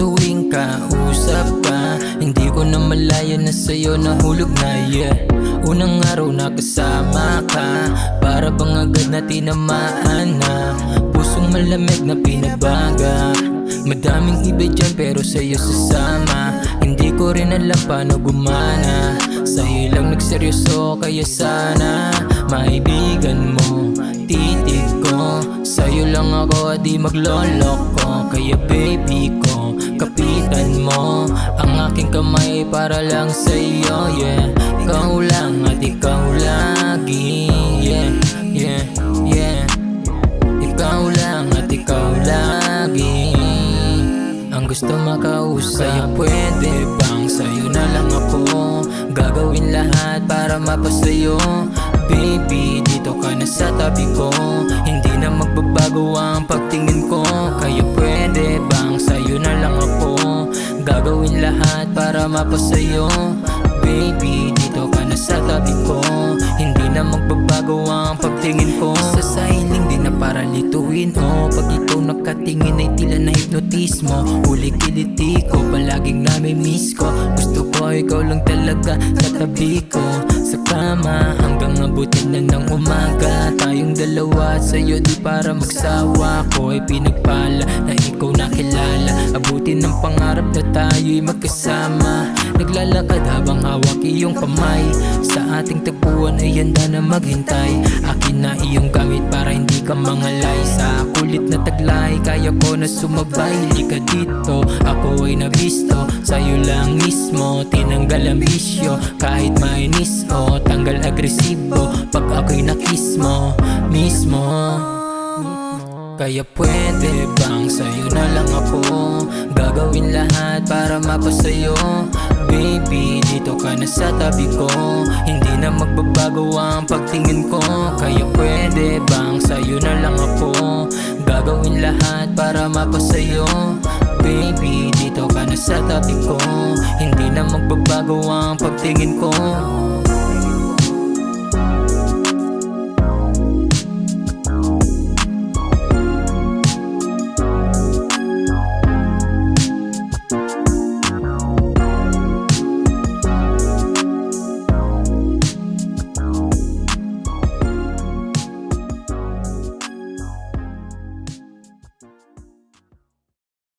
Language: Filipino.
tuwing kausap ka Hindi ko na malaya na sa'yo nahulog na yeah. Unang araw na kasama ka Para bang agad na tinamaan na. Pusong malamig na pinabaga. Madaming iba dyan pero sa'yo sasama. Hindi ko rin alam paano gumana. Sa'yo lang nagseryoso kaya sana Maibigan At di magloloko. Kaya baby ko, kapitan mo Ang aking kamay para lang sa'yo yeah. Ikaw lang at ikaw lagi Yeah, yeah, yeah. Ikaw lang at ikaw lagi. Ang gusto makausap Kaya pwede bang sa'yo na lang ako? Gagawin lahat para mapasayo. Baby, dito ka na sa tabi ko lahat para mapasayo Baby, dito ka na sa tabi ko. Hindi na magbabago ang pagtingin ko. Sa siling di na para lituin mo Pag ikaw nakatingin ay tila na hipnotismo. Huli kiliti ko, palaging nami-miss ko. Gusto ko ikaw lang talaga katabi ko. Sa kama hanggang abutin na ng umaga. Tayong dalawa sa'yo di para magsawa Ko. Ay pinagpala tayo'y magkasama. Naglalakad habang hawak iyong kamay. Sa ating tagpuan ay handa na maghintay. Akin na iyong gamit para hindi ka mangalay. Sa kulit na taglay kaya ko na sumabay. Lika dito, ako ay nabisto. Sa'yo lang mismo, tinanggal ang bisyo. Kahit mainis o tanggal agresibo kaya pwede bang sa'yo na lang ako? Gagawin lahat para mapasayo. Baby, dito ka na sa tabi ko. Hindi na magbabago ang pagtingin ko. Kaya pwede bang sa'yo na lang ako? Gagawin lahat para mapasayo. Baby, dito ka na sa tabi ko. Hindi na magbabago ang pagtingin ko